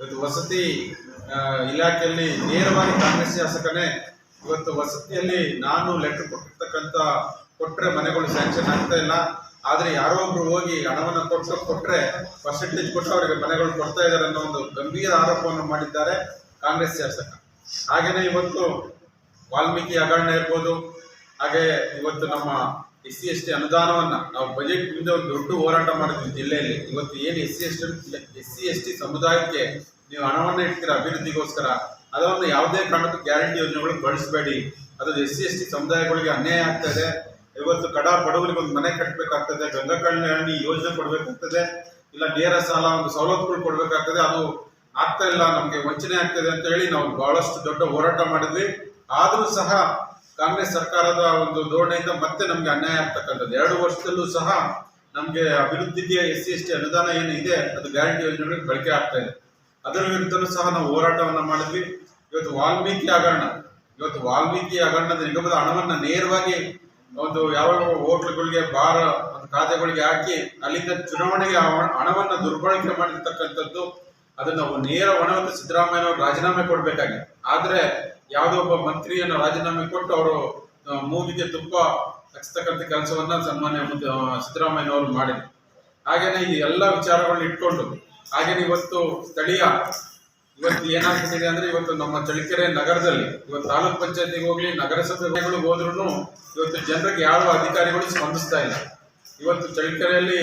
ಇವತ್ತು ವಸತಿ ಇಲಾಖೆಯಲ್ಲಿ ನೇರವಾಗಿ ಕಾಂಗ್ರೆಸ್ ಶಾಸಕನೇ ಇವತ್ತು ವಸತಿಯಲ್ಲಿ ನಾನು ಲೆಟರ್ ಕೊಟ್ಟಿರ್ತಕ್ಕಂಥ ಕೊಟ್ಟರೆ ಮನೆಗಳು ಸ್ಯಾಂಕ್ಷನ್ ಆಗ್ತಾ ಇಲ್ಲ. ಆದರೆ ಯಾರೋ ಒಬ್ರು ಹೋಗಿ ಹಣವನ್ನು ಕೊಟ್ಟು ಕೊಟ್ಟರೆ ಪರ್ಸೆಂಟೇಜ್ ಕೊಟ್ಟು ಅವರಿಗೆ ಮನೆಗಳು ಕೊಡ್ತಾ ಇದ್ದಾರೆ ಅನ್ನೋ ಒಂದು ಗಂಭೀರ ಆರೋಪವನ್ನು ಮಾಡಿದ್ದಾರೆ ಕಾಂಗ್ರೆಸ್ ಶಾಸಕ ಹಾಗೆಯೇ ಇವತ್ತು ವಾಲ್ಮೀಕಿ ಹಗರಣ ಇರ್ಬೋದು, ಹಾಗೆ ಇವತ್ತು ನಮ್ಮ ಎಸ್ ಸಿ ಎಸ್ ಟಿ ಅನುದಾನವನ್ನು ನಾವು ಬಜೆಟ್ ಮುಂದೆ ಒಂದು ದೊಡ್ಡ ಹೋರಾಟ ಮಾಡಿದ್ವಿ ಜಿಲ್ಲೆಯಲ್ಲಿ. ಇವತ್ತು ಏನು S C S T S C, S T ಸಮುದಾಯಕ್ಕೆ ನೀವು ಹಣವನ್ನು ಇಡ್ತೀರಾ, ಅಭಿವೃದ್ಧಿಗೋಸ್ಕರ? ಅದನ್ನು ಯಾವುದೇ ಕಾರಣಕ್ಕೂ ಗ್ಯಾರಂಟಿ ಯೋಜನೆಗಳು ಬಳಸಬೇಡಿ. ಅದು ಎಸ್ ಸಿ, ಎಸ್ ಟಿ ಸಮುದಾಯಗಳಿಗೆ ಅನ್ಯಾಯ ಆಗ್ತಾ ಇದೆ. ಇವತ್ತು ಕಡ ಬಡವರಿಗೆ ಒಂದು ಮನೆ ಕಟ್ಟಬೇಕಾಗ್ತದೆ ಗಂಗಾ ಕಲ್ಯಾಣಿ ಯೋಜನೆ ಕೊಡಬೇಕಾಗ್ತದೆ, ಇಲ್ಲ ನೇರ ಸಾಲ, ಒಂದು ಸವಲತ್ತುಗಳು ಕೊಡಬೇಕಾಗ್ತದೆ, ಅದು ಆಗ್ತಾ ಇಲ್ಲ, ನಮಗೆ ವಂಚನೆ ಆಗ್ತದೆ ಅಂತ ಹೇಳಿ ನಾವು ಬಹಳಷ್ಟು ದೊಡ್ಡ ಹೋರಾಟ ಮಾಡಿದ್ವಿ. ಆದರೂ ಸಹ ಕಾಂಗ್ರೆಸ್ ಸರ್ಕಾರದ ಒಂದು ಧೋರಣೆಯಿಂದ ಮತ್ತೆ ನಮಗೆ ಅನ್ಯಾಯ ಆಗ್ತಕ್ಕಂಥದ್ದು. ಎರಡು ವರ್ಷದಲ್ಲೂ ಸಹ ನಮಗೆ ಅಭಿವೃದ್ಧಿಗೆ ಎಸ್ ಸಿ ಎಸ್ ಟಿ ಅನುದಾನ ಏನು ಇದೆ, ಅದು ಗ್ಯಾರಂಟಿ ಯೋಜನೆಗಳಿಗೆ ಬಳಕೆ ಆಗ್ತಾ ಇದೆ. ಅದರ ವಿರುದ್ಧನೂ ಸಹ ನಾವು ಹೋರಾಟವನ್ನು ಮಾಡಿದ್ವಿ. ಇವತ್ತು ವಾಲ್ಮೀಕಿ ಹಗರಣ, ಇವತ್ತು ವಾಲ್ಮೀಕಿ ಹಗರಣದ ನಿಗಮದ ಹಣವನ್ನ ನೇರವಾಗಿ ಒಂದು ಯಾವ ಹೋಟ್ಲುಗಳಿಗೆ, ಬಾರ ಒಂದು ಖಾತೆಗಳಿಗೆ ಹಾಕಿ ಅಲ್ಲಿಂದ ಚುನಾವಣೆಗೆ ಹಣವನ್ನು ಹಣವನ್ನ ದುರ್ಬಳಕೆ ಮಾಡಿರ್ತಕ್ಕಂಥದ್ದು ಅದನ್ನ ನೇರ ಸಿದ್ದರಾಮಯ್ಯ ಸಿದ್ದರಾಮಯ್ಯನವರು ರಾಜೀನಾಮೆ ಕೊಡಬೇಕಾಗಿದೆ. ಆದ್ರೆ ಯಾವುದೋ ಒಬ್ಬ ಮಂತ್ರಿಯನ್ನ ರಾಜೀನಾಮೆ ಕೊಟ್ಟು ಅವರು ಮೂಗಿಗೆ ತುಪ್ಪ ಹಚ್ಚತಕ್ಕಂಥ ಕೆಲಸವನ್ನ ಸನ್ಮಾನ್ಯ ಸಿದ್ದರಾಮಯ್ಯನವರು ಮಾಡಿದ್ರು. ಹಾಗೇನೆ ಈ ಎಲ್ಲ ವಿಚಾರಗಳನ್ನ ಇಟ್ಕೊಂಡು, ಹಾಗೇನೆ ಇವತ್ತು ಸ್ಥಳೀಯ, ಇವತ್ತು ಏನಾಗ್ತಿದೆ ಅಂದ್ರೆ ಇವತ್ತು ನಮ್ಮ ಚಳ್ಳಕೆರೆ ನಗರದಲ್ಲಿ, ಇವತ್ತು ತಾಲೂಕ್ ಪಂಚಾಯತಿಗೆ ಹೋಗ್ಲಿ ನಗರಸಭೆಗಳಿಗೆ ಹೋದ್ರೂ ಇವತ್ತು ಜನರಿಗೆ ಯಾವ ಅಧಿಕಾರಿಗಳು ಸ್ಪಂದಿಸ್ತಾ ಇಲ್ಲ. ಇವತ್ತು ಚಳ್ಳಕೆರೆಯಲ್ಲಿ